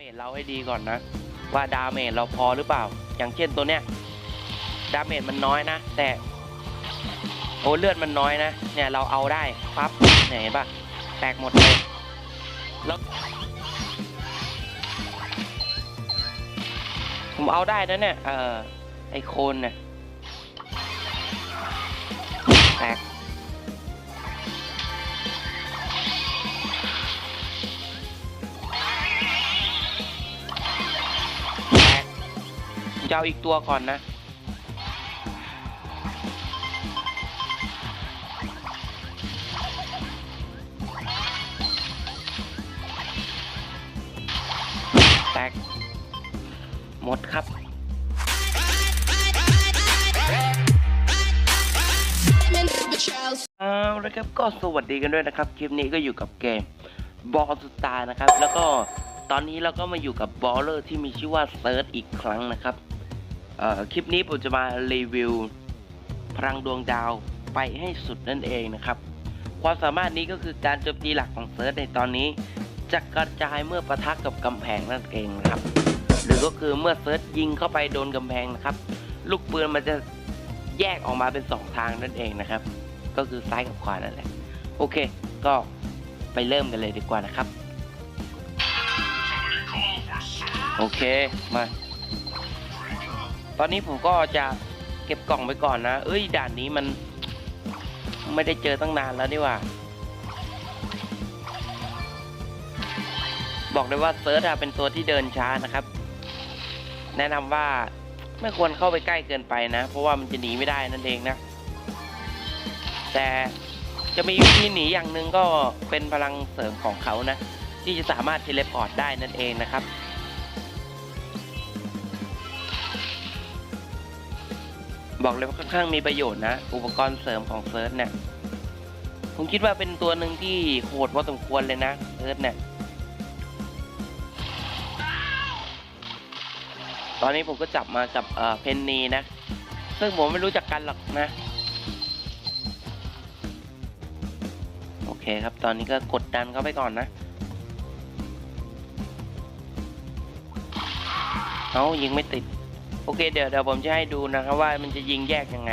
เมจเราให้ดีก่อนนะ ว่าดาเมจเราพอหรือเปล่า อย่างเช่นตัวเนี้ยดาเมจมันน้อยนะ แต่โอ้เลือดมันน้อยนะเนี่ยเราเอาได้ปั๊บเนี่ยเห็นปะแตกหมดเลยแล้วผมเอาได้นะเนี่ยเออไอโคนเนี่ยแตก จะเอาอีกตัวก่อนนะแตกหมดครับเอาละครับก็สวัสดีกันด้วยนะครับ คลิปนี้ก็อยู่กับเกมบอลสตาร์นะครับ แล้วก็ตอนนี้เราก็มาอยู่กับบอลเลอร์ที่มีชื่อว่าเซิร์ชอีกครั้งนะครับ คลิปนี้ผมจะมารีวิวพลังดวงดาวไปให้สุดนั่นเองนะครับ ความสามารถนี้ก็คือการโจมตีหลักของเซิร์ชในตอนนี้ จะกระจายเมื่อประทะกับกำแพงนั่นเองนะครับ หรือก็คือเมื่อเซิร์ชยิงเข้าไปโดนกำแพงนะครับ ลูกปืนมันจะแยกออกมาเป็นสองทางนั่นเองนะครับ ก็คือซ้ายกับขวานั่นแหละโอเค ก็ไปเริ่มกันเลยดีกว่านะครับ โอเคมา ตอนนี้ผมก็จะเก็บกล่องไปก่อนนะ เอ้ยด่านนี้มันไม่ได้เจอตั้งนานแล้วนี่ว่า บอกเลยว่าเซิร์ชอะเป็นตัวที่เดินช้านะครับ แนะนำว่าไม่ควรเข้าไปใกล้เกินไปนะ เพราะว่ามันจะหนีไม่ได้นั่นเองนะ แต่จะมีวิธีหนีอย่างหนึ่งก็เป็นพลังเสริมของเขานะ ที่จะสามารถเทเลพอร์ตได้นั่นเองนะครับ บอกเลยว่าค่อนข้างมีประโยชน์นะ อุปกรณ์เสริมของเซิร์ชเนี่ยผมคิดว่าเป็นตัวหนึ่งที่โหดพอสมควรเลยนะเซิร์ชเนี่ยตอนนี้ผมก็จับมากับเอ่อเพนนีนะ ซึ่งผมไม่รู้จักกันหรอกนะ โอเคครับ ตอนนี้ก็กดดันเข้าไปก่อนนะ เอายิงไม่ติด โอเคเดี๋ยวเดี๋ยวผมจะให้ดูนะครับว่ามันจะยิงแยกยังไง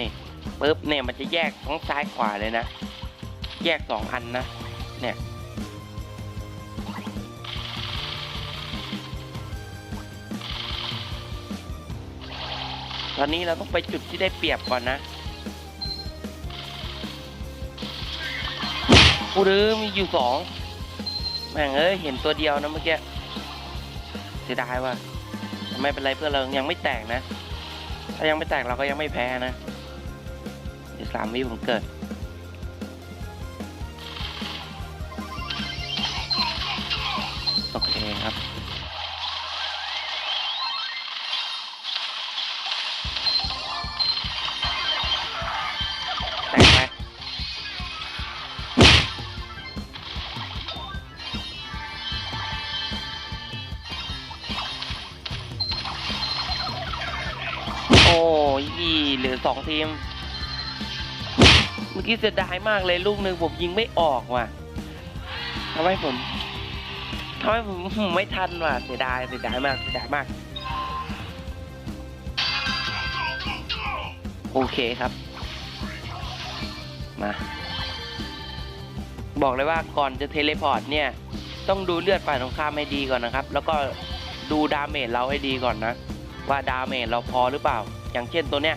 นี่ปุ๊บเนี่ยมันจะแยกทั้งซ้ายขวาเลยนะ แยกสองอันนะ เนี่ยตอนนี้เราต้องไปจุดที่ได้เปรียบก่อนนะกูดื้อมีอยู่สองแม่งเอ้ยเห็นตัวเดียวนะเมื่อกี้เสียดายว่ะ ไม่เป็นไรเพื่อนเรายังไม่แตกนะ ถ้ายังไม่แตกเราก็ยังไม่แพ้นะเดี๋ยวสามวิผมเกิด ยเหลือสองทีม เมื่อกี้เสียดายมากเลยลูกหนึ่งผมยิงไม่ออกว่ะทำให้ผมทำให้ผมผมไม่ทันว่ะเสียดายเสียดายมากเสียดายมาก โอเคครับ มา บอกเลยว่าก่อนจะเทเลพอร์ตเนี่ย ต้องดูเลือดฝ่ายตรงข้ามให้ดีก่อนนะครับ แล้วก็ดูดาเมจเราให้ดีก่อนนะ ว่าดาเมจเราพอหรือเปล่า อย่างเช่นตัวเนี้ย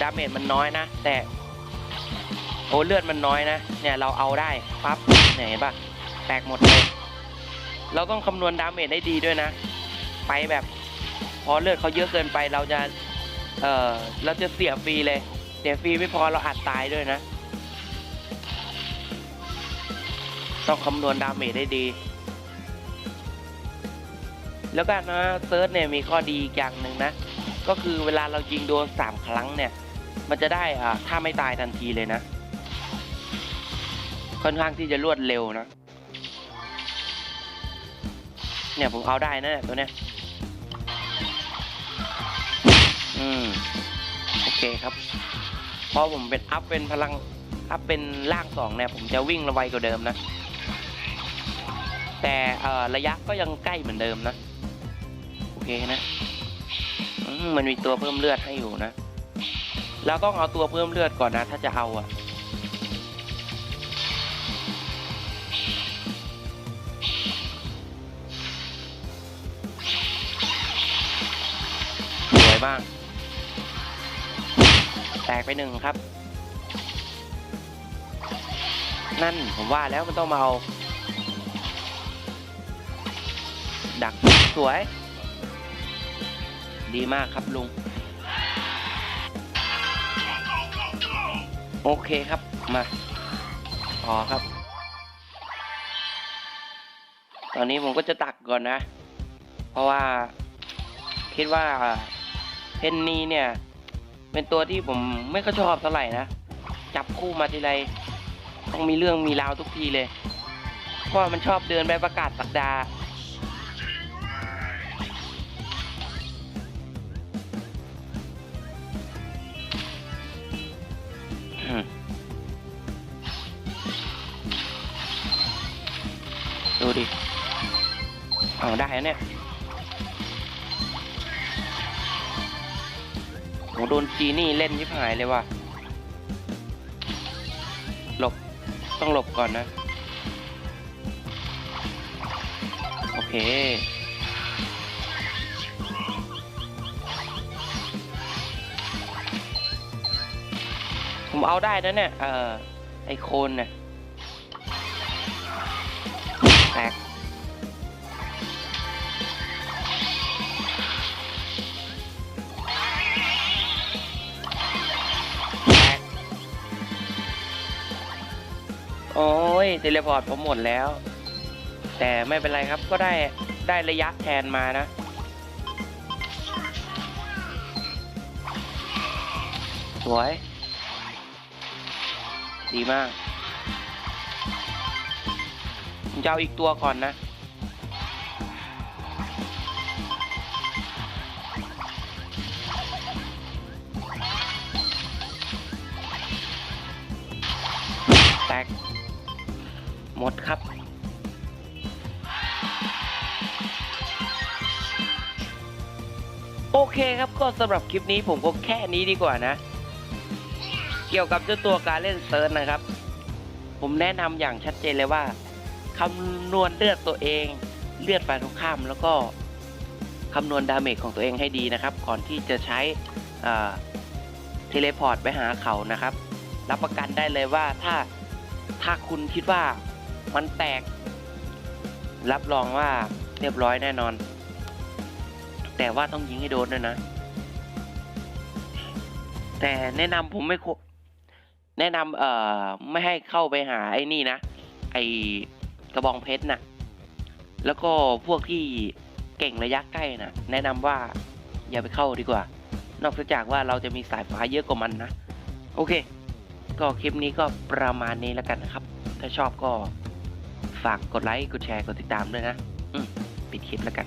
ดาเมจมันน้อยนะ แต่โอ้เลือดมันน้อยนะ เนี่ยเราเอาได้ปั๊บเนี่ยเห็นปะแตกหมดเลย เราต้องคำนวณดาเมจได้ดีด้วยนะ ไปแบบ พอเลือดเขาเยอะเกินไปเราจะ เออเราจะเสียฟรีเลย เสียฟรีไม่พอเราอาจตายด้วยนะ ต้องคำนวณดาเมจได้ดี แล้วก็นะเซิร์ชเนี่ยมีข้อดีอย่างหนึ่งนะ ก็คือเวลาเรายิงโดนสามครั้งเนี่ย มันจะได้อ่าถ้าไม่ตายทันทีเลยนะ ค่อนข้างที่จะรวดเร็วนะ เนี่ยผมเอาได้นะเนี่ยตัวเนี้ยอืมโอเคครับเพราะผมเป็นอัพเป็นพลังอัพเป็นล่างสองเนี่ยผมจะวิ่งระไวกว่าเดิมนะ แต่เอ่อระยะก็ยังใกล้เหมือนเดิมนะ โอเคนะ มันมีตัวเพิ่มเลือดให้อยู่นะเราต้องเอาตัวเพิ่มเลือดก่อนนะ ถ้าจะเอาอะสวยบ้าง แตกไปหนึ่งครับ นั่นผมว่าแล้วมันต้องมาเอา ดักสวย ดีมากครับลุง โอเคครับ มาต่อครับ ตอนนี้ผมก็จะตักก่อนนะ เพราะว่าคิดว่าเพนนีเนี่ย เป็นตัวที่ผมไม่ค่อยชอบเท่าไหร่นะ จับคู่มาทีไรต้องมีเรื่องมีราวทุกทีเลย เพราะมันชอบเดินไปประกาศสักดา ดูดิเอาได้แล้วเนี่ยโหโดนจีนี่เล่นยิบหายเลยว่ะ หลบ ต้องหลบก่อนนะ โอเคผมเอาได้นะเนี่ย เอ่อไอโคนเนี่ย ยเทเลพอร์ตผมหมดแล้ว แต่ไม่เป็นไรครับก็ได้ได้ระยะแทนมานะ สวย ดีมากผมจะเอาอีกตัวก่อนนะแตก มดครับ โอเคครับก็สำหรับคลิปนี้ผมก็แค่นี้ดีกว่านะ เกี่ยวกับเจ้าตัวการเล่นเซิร์ชนะครับ ผมแนะนำอย่างชัดเจนเลยว่าคำนวณเลือดตัวเองเลือดฝ่ายตรงข้ามแล้วก็คำนวณดาเมจของตัวเองให้ดีนะครับ ก่อนที่จะใช้เทเลพอร์ตไปหาเขานะครับ รับประกันได้เลยว่าถ้าถ้าคุณคิดว่า มันแตก รับรองว่าเรียบร้อยแน่นอน แต่ว่าต้องยิงให้โดนด้วยนะ แต่แนะนำผมไม่ควแนะนำเอ่อไม่ให้เข้าไปหาไอ้นี่นะ ไอกระบองเพชรน่ะ แล้วก็พวกที่เก่งระยะใกล้น่ะ แนะนำว่าอย่าไปเข้าดีกว่า นอกจากว่าเราจะมีสายฟ้าเยอะกว่ามันนะ โอเค ก็คลิปนี้ก็ประมาณนี้แล้วกันนะครับ ถ้าชอบก็ ฝากกดไลค์ กดแชร์ กดติดตามด้วยนะ อืมปิดคลิปแล้วกัน